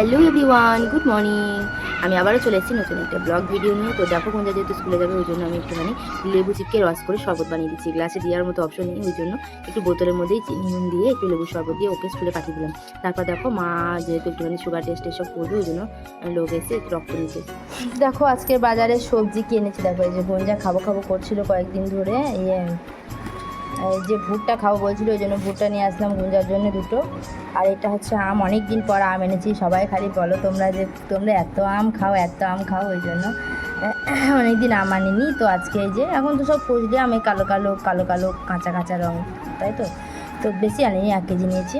Hello everyone good morning আমি আবারও চলে এসেছি নতুন একটা ব্লগ ভিডিও নিয়ে। তো দেখো, কোন যেহেতু স্কুলে যাবে, ওই জন্য আমি একটুখানি লেবু চিপকে রস করে শরবত বানিয়ে দিচ্ছি। গ্লাসে দেওয়ার মতো অপশন নেই, ওই জন্য একটু বোতলের মধ্যেই নুন দিয়ে একটু লেবু শরবত দিয়ে ওকে স্কুলে পাঠিয়ে দিলাম। তারপর দেখো, মা যেহেতু একটুখানি সুগার টেস্ট এসব করবে, ওই জন্য লোক এসে একটু রক্ত নিতে দেখো, আজকের বাজারে সবজি কিনেছি দেখো, এই যে গঞ্জা খাব খাব করছিল কয়েকদিন ধরে। ইয়ে যে ভুট্টা খাব বলছিল, ওই জন্য ভুট্টা নিয়ে আসলাম গুঞ্জার জন্য দুটো। আর এটা হচ্ছে আম অনেক দিন পর আম এনেছি, সবাই খালি বলো তোমরা যে, তোমরা এত আম খাও, এত আম খাও, ওই জন্য। অনেক দিন আম আনিনি, তো আজকে এই যে, এখন তো সব ফজলি আমি কালো কালো কালো কালো, কাঁচা কাঁচা রঙ তাই তো? তো বেশি আনিনি, এক কেজি নিয়েছি।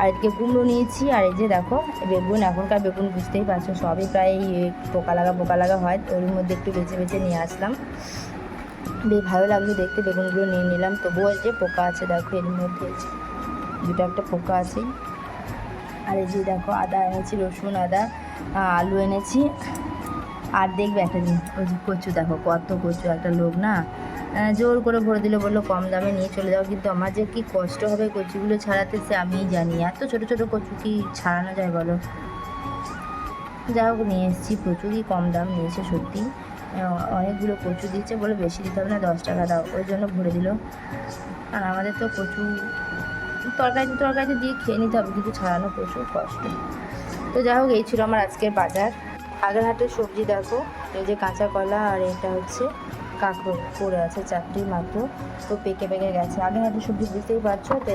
আর এদিকে কুমড়ো নিয়েছি, আর এই যে দেখো, বেগুন, এখনকার বেগুন বুঝতেই পারছ, সবই প্রায় পোকা লাগা পোকা লাগা হয় ওর মধ্যে একটু বেছে বেছে নিয়ে আসলাম। বেশ ভালো লাগল দেখতে, বেগুনগুলো নিয়ে নিলাম। তবুও যে পোকা আছে, দেখো এর মধ্যে দুটো একটা পোকা আছে। আর এই যে দেখো আদা এনেছি, রসুন, আদা আলু এনেছি। আর দেখবে একটা জিনিস, ওই যে কচু, দেখো কত কচু, একটা লোক না জোর করে ভরে দিলে, বলল কম দামে নিয়ে চলে যাও। কিন্তু আমার যে কি কষ্ট হবে কচুগুলো ছাড়াতে, সে আমিই জানি। এত ছোট ছোট কচু কি ছাড়ানো যায় বলো? যাই হোক, নিয়ে এসেছি প্রচুরই কম দাম নিয়েছে সত্যি। অনেকগুলো কচু দিচ্ছে বলে বেশি দিতে হবে না, দশ টাকা দাও, ওই জন্য ভরে দিল। আর আমাদের তো কচু তরকারিতে তরকারিতে দিয়ে খেয়ে নিতে হবে, কিন্তু ছাড়ানো প্রচুর কষ্ট। তো যাই হোক, এই ছিল আমার আজকের বাজার। আগের হাটের সবজি দেখো, এই যে কাঁচা কলা আর এটা হচ্ছে কাঁকড়ো পড়ে আছে চারটি মাত্র, তো পেকে পেকে গেছে। আগের হাটের সবজি বুঝতেই পারছ, তো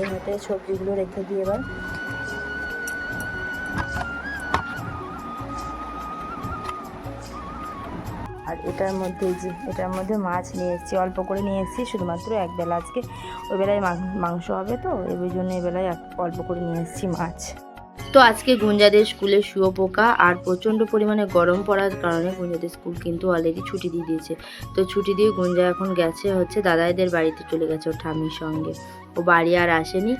এই হাটের সবজিগুলো রেখে দিয়ে এবার। আর এটার মধ্যে যে, এটার মধ্যে মাছ নিয়ে এসেছি, অল্প করে নিয়ে এসেছি, শুধুমাত্র এক বেলা আজকে। ওই বেলায় মাংস হবে তো এই জন্য এই বেলায় এক- অল্প করে নিয়ে এসেছি মাছ। তো আজকে গুঞ্জাদের স্কুলে শুয়োপোকা আর প্রচণ্ড পরিমাণে গরম পড়ার কারণে গুঞ্জাদের স্কুল কিন্তু অলরেডি ছুটি দিয়ে দিয়েছে। তো ছুটি দিয়ে গুঞ্জা এখন গেছে হচ্ছে দাদাইদের বাড়িতে চলে গেছে ওর ঠামির সঙ্গে। ও বাড়ি আর আসেনি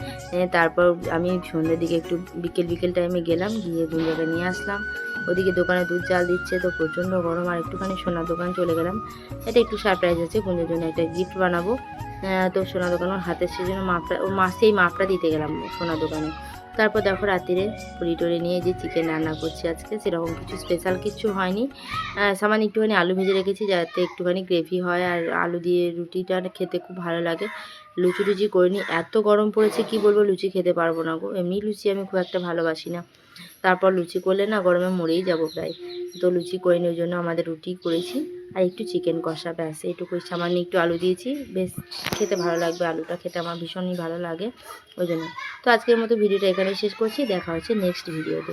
তারপর আমি সন্ধ্যের দিকে একটু বিকেল বিকেল টাইমে গেলাম, গিয়ে গুঞ্জাকে নিয়ে আসলাম। ওদিকে দোকানে দুধ জাল দিচ্ছে, তো প্রচণ্ড গরম। আর একটুখানি সোনার দোকান চলে গেলাম। এটা একটু সারপ্রাইজ আছে, বোনের জন্য একটা গিফট বানাবো। তো সোনার দোকান ওর হাতের সেজন্য মাপটা, ও মাসেই মাপটা দিতে গেলাম সোনার দোকানে। তারপর দেখো রাত্রিরে পুরি টুরি নিয়ে যে চিকেন রান্না করছি আজকে, সেরকম কিছু স্পেশাল কিছু হয়নি। সামান্য একটুখানি আলু ভেজে রেখেছি যাতে একটুখানি গ্রেভি হয় আর আলু দিয়ে রুটিটা খেতে খুব ভালো লাগে। লুচি টুচি করিনি, এত গরম পড়েছে, কি বলব লুচি খেতে পারব না গো। এমনি লুচি আমি খুব একটা ভালোবাসি না। তারপর লুচি করলে না গরমে মরেই যাব প্রায়। তো লুচি করিনি, ওই জন্য আমাদের রুটি করেছি। আর একটু চিকেন কষা, ব্যাস। এইটুকু সামান্য একটু আলু দিয়েছি। বেশ, খেতে ভালো লাগবে আলুটা। খেতে আমার ভীষণই ভালো লাগে। ওই জন্য। তো আজকের মতো ভিডিওটা এখানেই শেষ করছি। দেখা হচ্ছে নেক্সট ভিডিওতে